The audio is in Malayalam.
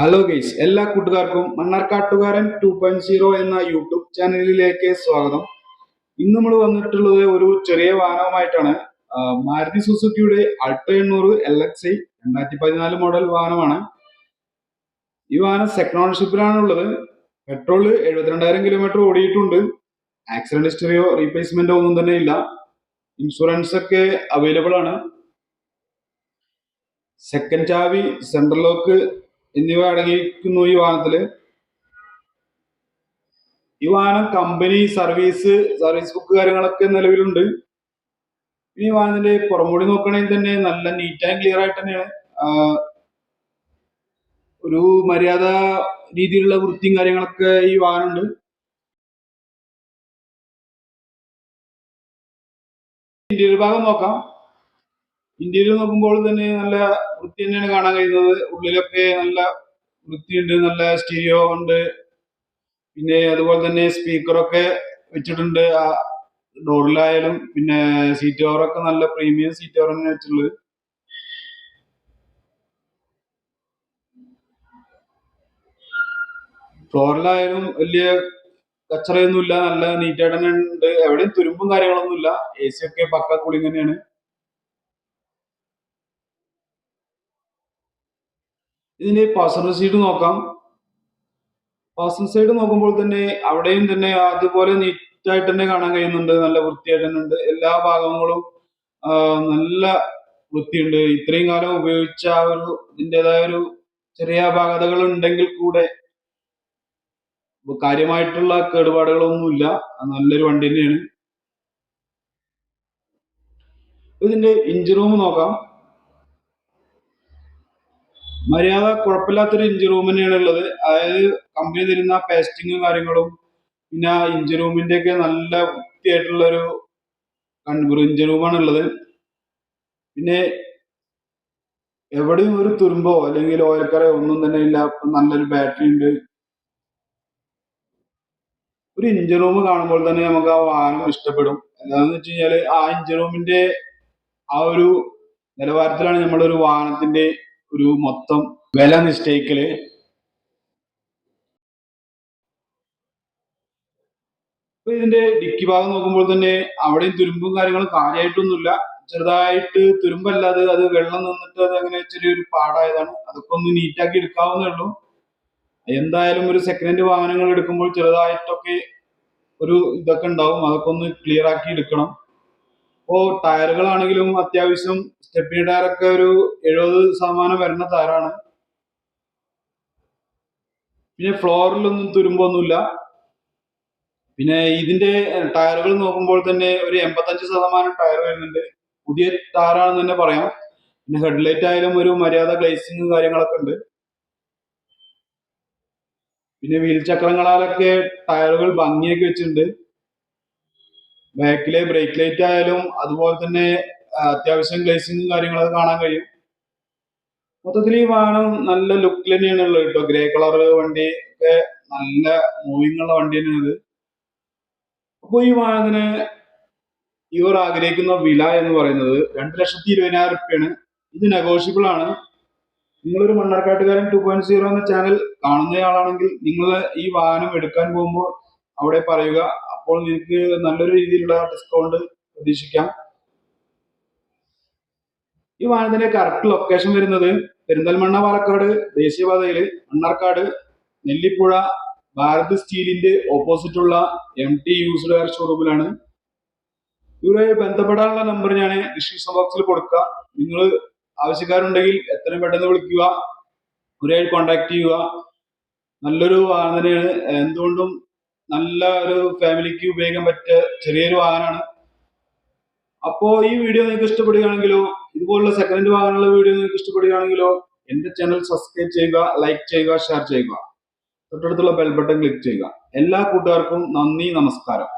ഹലോ ഗൈസ് എല്ലാ കൂട്ടുകാർക്കും മണ്ണാർക്കാട്ടുകാരൻ ടു പോയിന്റ് സീറോ എന്ന യൂട്യൂബ് ചാനലിലേക്ക് സ്വാഗതം. ഇന്ന് നമ്മൾ വന്നിട്ടുള്ളത് ഒരു ചെറിയ വാഹനവുമായിട്ടാണ്. മാരുതി സുസുക്കിയുടെ അൾട്ടോ എണ്ണൂറ് എൽ എക്സ് ഐ രണ്ടായിരത്തി പതിനാല് മോഡൽ വാഹനമാണ്. ഈ വാഹനം സെക്കൻഡ് ഓണർഷിപ്പിലാണുള്ളത് പെട്രോൾ എഴുപത്തിരണ്ടായിരം കിലോമീറ്റർ ഓടിയിട്ടുണ്ട്. ആക്സിഡന്റ് ഹിസ്റ്ററിയോ റീപ്ലേസ്മെന്റോ ഒന്നും തന്നെ ഇല്ല. ഇൻഷുറൻസ് ഒക്കെ അവൈലബിൾ ആണ്. സെക്കൻഡ് ചാവി സെൻട്രൽ ലോക്ക് എന്നിവ അടങ്ങിയിരിക്കുന്നു ഈ വാഹനത്തിൽ. ഈ വാഹനം കമ്പനി സർവീസ് സർവീസ് ബുക്ക് കാര്യങ്ങളൊക്കെ നിലവിലുണ്ട്. ഈ വാഹനത്തിന്റെ പുറംമൂടി നോക്കണമെങ്കിൽ തന്നെ നല്ല നീറ്റ് ആൻഡ് ക്ലിയർ ആയിട്ട് തന്നെയാണ്. ഒരു മര്യാദ രീതിയിലുള്ള വൃത്തിയും കാര്യങ്ങളൊക്കെ ഈ വാഹനമുണ്ട്. ഇന്റീരിയർ ഭാഗം നോക്കാം. ഇന്റീരിയർ നോക്കുമ്പോൾ തന്നെ നല്ല വൃത്തി തന്നെയാണ് കാണാൻ കഴിയുന്നത്. ഉള്ളിലൊക്കെ നല്ല വൃത്തിയുണ്ട് നല്ല സ്റ്റീരിയോ ഉണ്ട്. പിന്നെ അതുപോലെ തന്നെ സ്പീക്കറൊക്കെ വെച്ചിട്ടുണ്ട്. ആ ഡോറിലായാലും പിന്നെ സീറ്റ് കവറൊക്കെ നല്ല പ്രീമിയം സീറ്റ് കവർ തന്നെ വെച്ചിട്ടുള്ളത്. ഫ്ലോറിലായാലും വലിയ കച്ചറയൊന്നുമില്ല. നല്ല നീറ്റായിട്ട് തന്നെ ഉണ്ട്. എവിടെയും തുരുമ്പും കാര്യങ്ങളൊന്നുമില്ല. എ സി ഒക്കെ പക്ക കൂളിംഗ് തന്നെയാണ്. ഇതിന്റെ പാസഞ്ചർ സീറ്റ് നോക്കാം. പാസഞ്ചർ സൈഡ് നോക്കുമ്പോൾ തന്നെ അവിടെയും തന്നെ അതുപോലെ നീറ്റായിട്ട് തന്നെ കാണാൻ കഴിയുന്നുണ്ട്. നല്ല വൃത്തിയായിട്ട് തന്നെ ഉണ്ട്. എല്ലാ ഭാഗങ്ങളും നല്ല വൃത്തിയുണ്ട്. ഇത്രയും കാലം ഉപയോഗിച്ച ആ ഒരു ഇതിന്റെതായ ഒരു ചെറിയ അപാകതകൾ ഉണ്ടെങ്കിൽ കൂടെ കാര്യമായിട്ടുള്ള കേടുപാടുകളൊന്നുമില്ല. നല്ലൊരു വണ്ടി തന്നെയാണ്. ഇതിന്റെ ഇഞ്ചി റൂം നോക്കാം. മര്യാദ കുഴപ്പമില്ലാത്തൊരു ഇഞ്ചി റൂം തന്നെയാണ് ഉള്ളത്. അതായത് കമ്പനി തരുന്ന പേസ്റ്റിങ്ങും കാര്യങ്ങളും പിന്നെ ഇഞ്ചി റൂമിന്റെ ഒക്കെ നല്ല വൃത്തിയായിട്ടുള്ള ഒരു ഇഞ്ചി റൂമാണ് ഉള്ളത്. പിന്നെ എവിടെയും ഒരു തുരുമ്പോ അല്ലെങ്കിൽ ഓയിൽക്കറയോ ഒന്നും തന്നെ ഇല്ല. നല്ലൊരു ബാറ്ററി ഉണ്ട്. ഒരു ഇഞ്ചി റൂം കാണുമ്പോൾ തന്നെ നമുക്ക് ആ വാഹനം ഇഷ്ടപ്പെടും. എന്താണെന്ന് വെച്ച് കഴിഞ്ഞാൽ ആ ഇഞ്ചി റൂമിന്റെ ആ ഒരു നിലവാരത്തിലാണ് നമ്മളൊരു വാഹനത്തിന്റെ ഒരു മൊത്തം വില നിശ്ചയിക്കൽ. ഇപ്പൊ ഇതിന്റെ ഡിക്കി ഭാഗം നോക്കുമ്പോൾ തന്നെ അവിടെയും തുരുമ്പും കാര്യങ്ങളും കാര്യമായിട്ടൊന്നുമില്ല ചെറുതായിട്ട് തുരുമ്പല്ലാതെ അത് വെള്ളം നിന്നിട്ട് അത് അങ്ങനെ ചെറിയൊരു പാടായതാണ്. അതൊക്കെ ഒന്ന് നീറ്റാക്കി എടുക്കാവുന്നേ ഉള്ളൂ. എന്തായാലും ഒരു സെക്കൻഡ് ഹാൻഡ് വാഹനങ്ങൾ എടുക്കുമ്പോൾ ചെറുതായിട്ടൊക്കെ ഒരു ഇതൊക്കെ ഉണ്ടാവും. അതൊക്കെ ഒന്ന് ക്ലിയർ ആക്കി എടുക്കണം. ഇപ്പോ ടയറുകളാണെങ്കിലും അത്യാവശ്യം സ്റ്റെപ്പിനി ടയറൊക്കെ ഒരു എഴുപത് ശതമാനം വരുന്ന ടയറാണ്. പിന്നെ ഫ്ലോറിലൊന്നും തുരുമ്പൊന്നുമില്ല. പിന്നെ ഇതിന്റെ ടയറുകൾ നോക്കുമ്പോൾ തന്നെ ഒരു എൺപത്തഞ്ച് ശതമാനം ടയർ വരുന്നുണ്ട്. പുതിയ ടയറാണെന്ന് തന്നെ പറയാം. പിന്നെ ഹെഡ്ലൈറ്റ് ആയാലും ഒരു മര്യാദ ഗ്ലേസിങ് കാര്യങ്ങളൊക്കെ ഉണ്ട്. പിന്നെ വീൽ ചക്രങ്ങളാലൊക്കെ ടയറുകൾ ഭംഗിയൊക്കെ വെച്ചിട്ടുണ്ട്. ബാക്കിലെ ബ്രേക്ക് ലൈറ്റ് ആയാലും അതുപോലെ തന്നെ അത്യാവശ്യം ഗ്ലേസിങ്ങും കാര്യങ്ങളൊക്കെ കാണാൻ കഴിയും. മൊത്തത്തിൽ ഈ വാഹനം നല്ല ലുക്ക് തന്നെയാണ് ഉള്ളത് കേട്ടോ. ഗ്രേ കളർ വണ്ടി ഒക്കെ നല്ല മൂവിങ് ഉള്ള വണ്ടി തന്നെയാണ് അപ്പോൾ ഈ വാഹനത്തിന് ഇവർ ആഗ്രഹിക്കുന്ന വില എന്ന് പറയുന്നത് രണ്ട് ലക്ഷത്തി ഇരുപതിനായിരം റുപ്യാണ്. ഇത് നെഗോഷ്യബിൾ ആണ്. നിങ്ങളൊരു മണ്ണാർക്കാട്ടുകാരൻ ടു പോയിന്റ് സീറോ എന്ന ചാനൽ കാണുന്നയാളാണെങ്കിൽ നിങ്ങൾ ഈ വാഹനം എടുക്കാൻ പോകുമ്പോൾ അവിടെ പറയുക അപ്പോൾ നിങ്ങൾക്ക് നല്ലൊരു രീതിയിലുള്ള ഡിസ്കൗണ്ട് പ്രതീക്ഷിക്കാം. ഈ വാഹനത്തിന്റെ കറക്റ്റ് ലൊക്കേഷൻ വരുന്നത് പെരിന്തൽമണ്ണ പാലക്കാട് ദേശീയപാതയിൽ മണ്ണാർക്കാട് നെല്ലിപ്പുഴ ഭാരത് സ്റ്റീലിന്റെ ഓപ്പോസിറ്റുള്ള എം ടി യൂസ്ഡ് വെയർ ഷോറൂമിലാണ് ഇവരുമായി ബന്ധപ്പെടാനുള്ള നമ്പർ ഞാൻ ഡിസ്ക്രിപ്ഷൻ ബോക്സിൽ കൊടുക്കുക നിങ്ങൾ ആവശ്യക്കാരുണ്ടെങ്കിൽ എത്രയും പെട്ടെന്ന് വിളിക്കുക. ഇവരുമായി കോണ്ടാക്ട് ചെയ്യുക. നല്ലൊരു വാഹനം എന്തുകൊണ്ടും നല്ല ഒരു ഫാമിലിക്ക് ഉപയോഗിക്കാൻ പറ്റിയ ചെറിയൊരു വാഹനമാണ്. അപ്പോ ഈ വീഡിയോ നിങ്ങൾക്ക് ഇഷ്ടപ്പെടുകയാണെങ്കിലോ ഇതുപോലുള്ള സെക്കൻഡ് വാഹനമുള്ള വീഡിയോ നിങ്ങൾക്ക് ഇഷ്ടപ്പെടുകയാണെങ്കിലോ എന്റെ ചാനൽ സബ്സ്ക്രൈബ് ചെയ്യുക ലൈക്ക് ചെയ്യുക ഷെയർ ചെയ്യുക. തൊട്ടടുത്തുള്ള ബെൽ ബട്ടൺ ക്ലിക്ക് ചെയ്യുക. എല്ലാ കൂട്ടുകാർക്കും നന്ദി നമസ്കാരം.